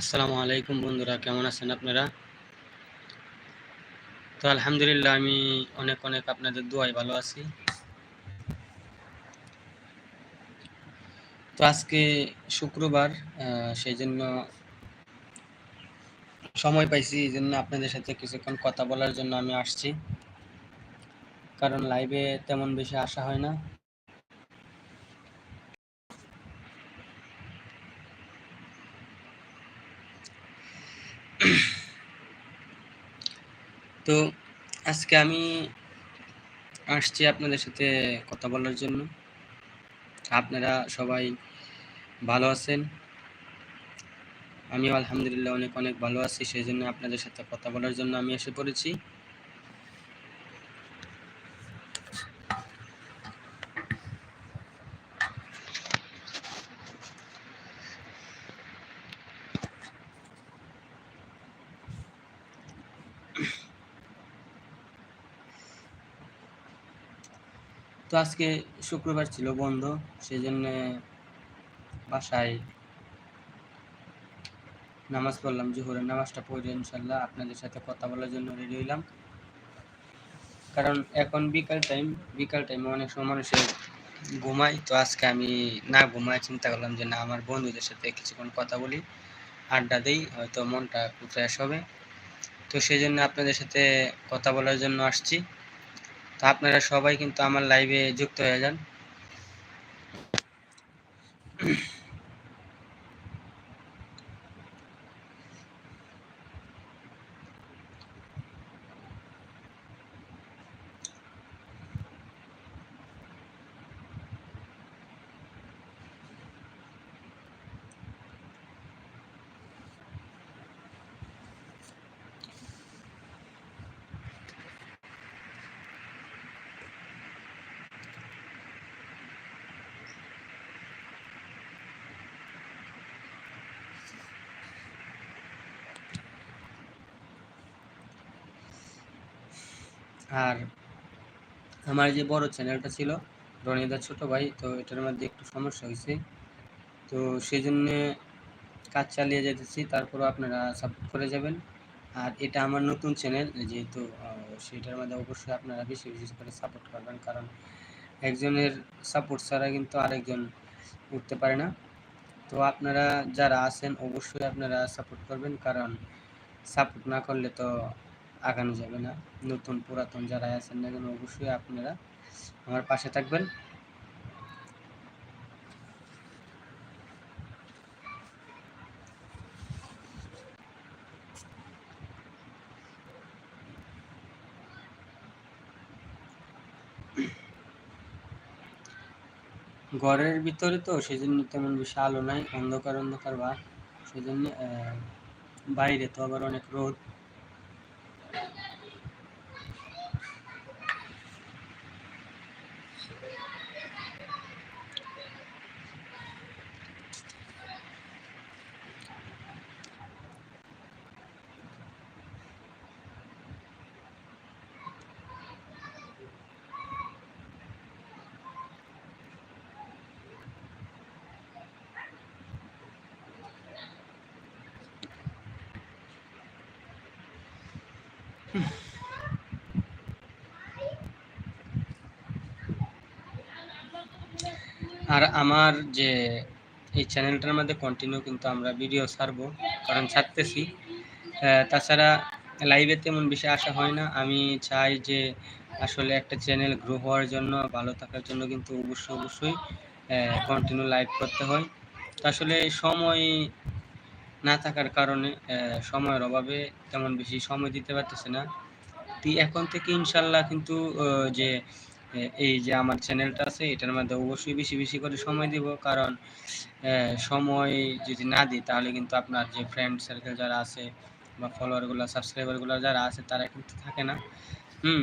আসসালামু আলাইকুম বন্ধুরা, কেমন আছেন আপনারা? তো আলহামদুলিল্লাহ, আমি অনেক অনেক আপনাদের দোয়াই ভালো আছি। তো আজকে শুক্রবার সেই জন্য সময় পাইছি, এই জন্য আপনাদের সাথে কিছুক্ষণ কথা বলার জন্য আমি আসছি। কারণ লাইভে তেমন বেশি আসা হয় না। তো আজকে আমি আসছি আপনাদের সাথে কথা বলার জন্য। আপনারা সবাই ভালো আছেন? আমিও আলহামদুলিল্লাহ অনেক অনেক ভালো আছি সেই জন্য আপনাদের সাথে কথা বলার জন্য আমি এসে পড়েছি। তো আজকে শুক্রবার ছিল বন্ধ সেই জন্য বাসায় নামাজ পড়লাম, জোহরের নামাজটা পড়ে ইনশাল্লাহ আপনাদের সাথে কথা বলার জন্য রেডি হইলাম। কারণ এখন বিকাল টাইম বিকাল টাইমে অনেক সময় মানুষের ঘুমাই তো আজকে আমি না ঘুমায় চিন্তা করলাম যে না, আমার বন্ধুদের সাথে কিছুক্ষণ কথা বলি, আড্ডা দিই, হয়তো মনটা একটু ফ্রেশ হবে। তো সেই জন্য আপনাদের সাথে কথা বলার জন্য আসছি। তো আপনারা সবাই কিন্তু আমার লাইভে যুক্ত হয়ে যান। আর আমার যে বড় চ্যানেলটা ছিল, রনিদার ছোট ভাই, তো এটার মধ্যে একটু সমস্যা হয়েছে। তো সেই জন্যে কাজ চালিয়ে যেতেছি তারপরও আপনারা সাপোর্ট করে যাবেন। আর এটা আমার নতুন চ্যানেল যেহেতু সেটার মধ্যে অবশ্যই আপনারা বেশি বেশি করে সাপোর্ট করবেন, কারণ একজনের সাপোর্ট ছাড়া কিন্তু আরেকজন উঠতে পারে না। তো আপনারা যারা আছেন, অবশ্যই আপনারা সাপোর্ট করবেন, কারণ সাপোর্ট না করলে তো আগানো যাবে না। নতুন পুরাতন যারা আছেন না কেন, অবশ্যই আপনারা আমার পাশে থাকবেন। ঘরের ভিতরে তো সেই জন্য তেমন বেশি আলো নাই, অন্ধকার অন্ধকার বা সেই জন্য বাইরে তো আবার অনেক রোদ। আর আমার যে এই চ্যানেলটার মধ্যে কন্টিনিউ কিন্তু আমরা ভিডিও ছাড়বো, কারণ ছাড়তেছি। তাছাড়া লাইভে তেমন বেশি আসা হয় না। আমি চাই যে আসলে একটা চ্যানেল গ্রো হওয়ার জন্য, ভালো থাকার জন্য কিন্তু অবশ্যই অবশ্যই কন্টিনিউ লাইভ করতে হয়। আসলে সময় না থাকার কারণে সময়ের অভাবে তেমন বেশি সময় দিতে পারতেছে না। তুই এখন থেকে ইনশাল্লাহ কিন্তু যে এই যে আমার চ্যানেলটা আছে, এটার মধ্যে অবশ্যই বেশি বেশি করে সময় দিব। কারণ সময় যদি না দিই, তাহলে কিন্তু আপনার যে ফ্রেন্ড সার্কেল যারা আছে বা ফলোয়ারগুলো সাবস্ক্রাইবারগুলো যারা আছে, তারা কিন্তু থাকে না। হুম।